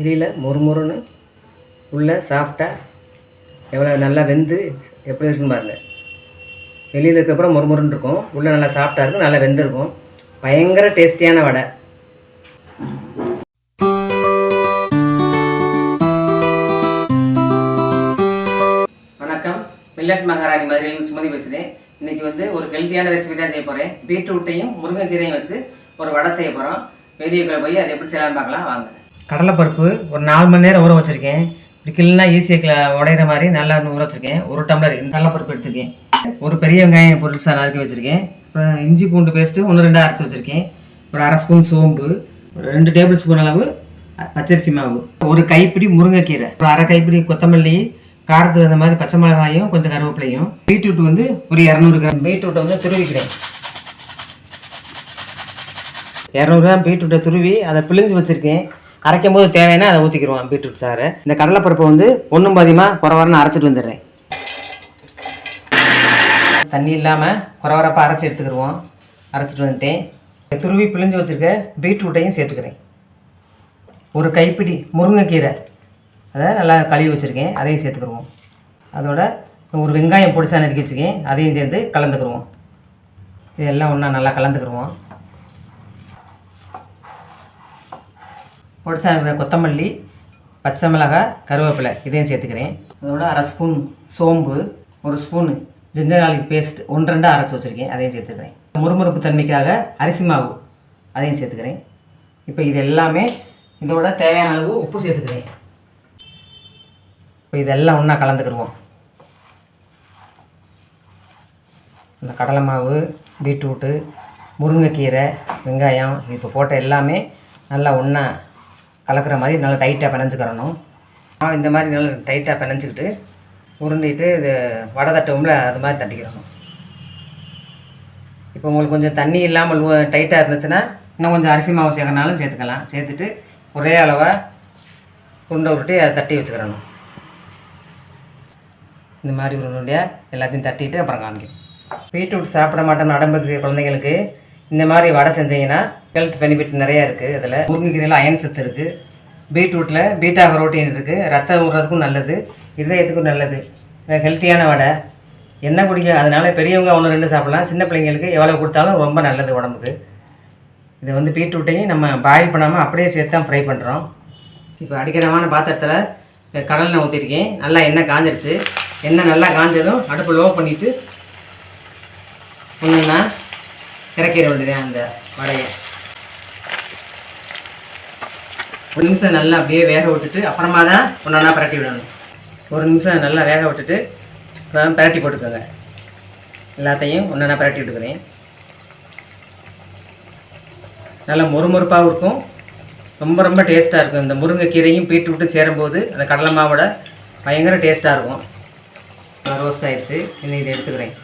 எரியல மொறுமொறுன்னு உள்ளே சாஃப்டாக எவ்வளோ நல்லா வெந்து எப்படி இருக்குன்னு பாருங்கள் வெளியில் இருக்கப்பறம் மொறுமொறுன்னு இருக்கும். உள்ளே நல்லா சாஃப்டாக இருக்கும் நல்லா வெந்திருக்கும். பயங்கர டேஸ்டியான வடை. வணக்கம். மில்லட் மகாராணி மதுரையிலிருந்து சுமதி பேசுகிறேன் இன்னைக்கு வந்து ஒரு ஹெல்த்தியான ரெசிபி தான் செய்ய போகிறேன் பீட்ரூட்டையும் முருங்கைக்கீரையும் வச்சு ஒரு வடை செய்ய போகிறோம் வெளியே போய் அதை எப்படி செய்யலாம்னு பார்க்கலாம். வாங்க. கடலைப்பருப்பு ஒரு நாலு மணி நேரம் ஊற வச்சுருக்கேன். கில்லுனா ஈஸியாக உடையிற மாதிரி நல்லா ஊற வச்சுருக்கேன். ஒரு டம்ளர் இந்த கடலைப்பருப்பு எடுத்துருக்கேன். ஒரு பெரிய வெங்காயம் பொருள் நறுக்கி வச்சுருக்கேன். அப்புறம் இஞ்சி பூண்டு பேஸ்ட்டு ஒன்று ரெண்டு அரைச்சி வச்சுருக்கேன். ஒரு அரை ஸ்பூன் சோம்பு ஒரு ரெண்டு டேபிள் ஸ்பூன் அளவு பச்சரிசி மாவு. ஒரு கைப்பிடி முருங்கைக்கீரை ஒரு அரை கைப்பிடி கொத்தமல்லி காரத்துக்கு அந்த மாதிரி பச்சை மிளகாயும் கொஞ்சம் கருவேப்பிலையும். பீட்ரூட் வந்து ஒரு இரநூறு கிராம். பீட்ரூட்டை வந்து துருவிக்கிறேன். இரநூறு கிராம் பீட்ரூட்டை துருவி அதை பிழிஞ்சு வச்சுருக்கேன். அரைக்கும் போது தேவைன்னா அதை ஊற்றிக்கிடுவோம் பீட்ரூட் சாறு. இந்த கடலைப்பருப்பை வந்து ஒன்றும் பாதியமாக குறவரன்னு அரைச்சிட்டு வந்துடுறேன். தண்ணி இல்லாமல் குறவரப்பாக அரைச்சி எடுத்துக்கிடுவோம் அரைச்சிட்டு வந்துட்டேன். துருவி பிழிஞ்சு வச்சுருக்க பீட்ரூட்டையும் சேர்த்துக்கிறேன். ஒரு கைப்பிடி முருங்கைக்கீரை. அதை நல்லா கழுவி வச்சுருக்கேன். அதையும் சேர்த்துக்கிடுவோம் அதோட ஒரு வெங்காயம் பொடிசா நறுக்கி வச்சுருக்கேன். அதையும் சேர்த்து கலந்துக்கிடுவோம் இதெல்லாம் ஒன்றா நல்லா கலந்துக்கிடுவோம் பொடிசா கொத்தமல்லி பச்சை மிளகாய் கருவேப்பிலை இதையும் சேர்த்துக்கிறேன். அதோட அரை ஸ்பூன் சோம்பு ஒரு ஸ்பூன் ஜிஞ்சர் ஆலிக் பேஸ்ட் ஒன்று ரெண்டாக அரைச்சி வச்சுருக்கேன். அதையும் சேர்த்துக்கிறேன். முறுமுறுப்பு தன்மைக்காக அரிசி மாவு அதையும் சேர்த்துக்கிறேன். இப்போ இது எல்லாமே இதோட தேவையான அளவு உப்பு சேர்த்துக்கிறேன். இப்போ இதெல்லாம் ஒன்றா கலந்துக்கிடுவோம் இந்த கடலை மாவு பீட்ரூட்டு முருங்கைக்கீரை வெங்காயம் இப்போ போட்ட எல்லாமே நல்லா ஒன்றா கலக்கிற மாதிரி நல்லா டைட்டாக பிணைஞ்சுக்கிறணும் ஆ, இந்த மாதிரி நல்லா டைட்டாக பிணைஞ்சிக்கிட்டு உருண்டிட்டு இது வடை தட்டவும்ல அது மாதிரி தட்டிக்கிறணும். இப்போ உங்களுக்கு கொஞ்சம் தண்ணி இல்லாமல் டைட்டாக இருந்துச்சுன்னா இன்னும் கொஞ்சம் அரிசி மாவு சேர்க்கறனாலும் சேர்த்துக்கலாம். சேர்த்துட்டு ஒரே அளவாக உருண்டை உருட்டி அதை தட்டி வச்சுக்கிறணும். இந்த மாதிரி உருண்டையாக எல்லாத்தையும் தட்டிட்டு அப்புறம் காமிக்கிறேன். பீட்ரூட் சாப்பிட மாட்டேன் உடம்பு இருக்கிற குழந்தைங்களுக்கு இந்த மாதிரி வடை செஞ்சீங்கன்னா ஹெல்த் பெனிஃபிட் நிறையா இருக்குது இதில். முருங்கைக்கீரையில் அயன் சத்து இருக்குது பீட்ரூட்டில் பீட்டா கரோட்டின் இருக்குது ரத்தம் ஊறுறதுக்கும் நல்லது. இதயத்துக்கும் நல்லது. ஹெல்த்தியான வடை. என்ன குடிக்க அதனால பெரியவங்க ஒன்று ரெண்டு சாப்பிடலாம். சின்ன பிள்ளைங்களுக்கு எவ்வளோ கொடுத்தாலும் ரொம்ப நல்லது உடம்புக்கு. இது வந்து பீட்ரூட்டையும் நம்ம பாயில் பண்ணாமல் அப்படியே சேர்த்து தான் ஃப்ரை பண்ணுறோம் இப்போ அடிக்கடமான பாத்திரத்தில் கடலில் ஊற்றிருக்கேன் நல்லா எண்ணெய் காஞ்சிருச்சு. எண்ணெய் நல்லா காஞ்சதும் அடுப்பு லோ பண்ணிவிட்டு ஒன்றுன்னா இறக்கிற வேண்டியதான் அந்த வடையை. ஒரு நிமிஷம் நல்லா அப்படியே வேக விட்டுட்டு அப்புறமா தான் ஒன்றா பரட்டி விடணும். ஒரு நிமிஷம் நல்லா வேக விட்டுட்டு அப்புறம் பரட்டி போட்டுக்கோங்க. எல்லாத்தையும் ஒன்றா பரட்டி விட்டுக்கிறேன். நல்லா மொறுமொறுப்பாகவும் இருக்கும். ரொம்ப ரொம்ப டேஸ்ட்டாக இருக்கும். இந்த முருங்கைக்கீரையும் பீட்ரூட்டும் சேரும்போது அந்த கடலை மாவோட பயங்கர டேஸ்ட்டாக இருக்கும். ரோஸ்ட் ஆயிடுச்சு. இன்னும் இதை எடுத்துக்கிறேன்.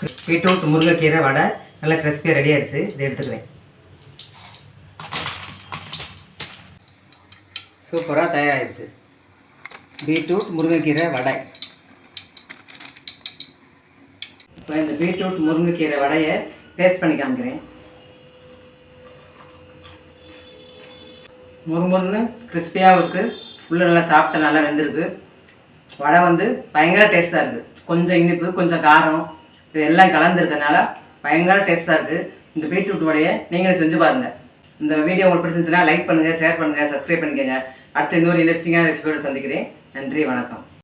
பீட்ரூட் முருங்கைக்கீரை வடை நல்லா கிறிஸ்பியாக ரெடி ஆயிடுச்சு. இதை எடுத்துக்கிறேன். சூப்பராக தயாராகிடுச்சு பீட்ரூட் முருங்கைக்கீரை வடை. இப்போ இந்த பீட்ரூட் முருங்கைக்கீரை வடையை டேஸ்ட் பண்ணி காமிக்கிறேன். முறுமுறுன்னு கிறிஸ்பியாகவும் இருக்குது உள்ளே நல்லா சாப்பிட்டா நல்லா வெந்திருக்கு. வடை வந்து பயங்கர டேஸ்ட்டாக இருக்குது கொஞ்சம் இனிப்பு கொஞ்சம் காரம். இது எல்லாம் கலந்துருக்கனால பயங்கர டேஸ்ட்டாக இருக்குது இந்த பீட்ரூட் வடையை நீங்களும் செஞ்சு பாருங்கள் இந்த வீடியோ உங்களுக்கு பிடிச்சிருந்துச்சுன்னா லைக் பண்ணுங்கள் ஷேர் பண்ணுங்கள் சப்ஸ்கிரைப் பண்ணிக்கோங்க. அடுத்து இன்னொரு இன்ட்ரெஸ்டிங்கான ரெசிபியோடு சந்திக்கிறேன். நன்றி வணக்கம்.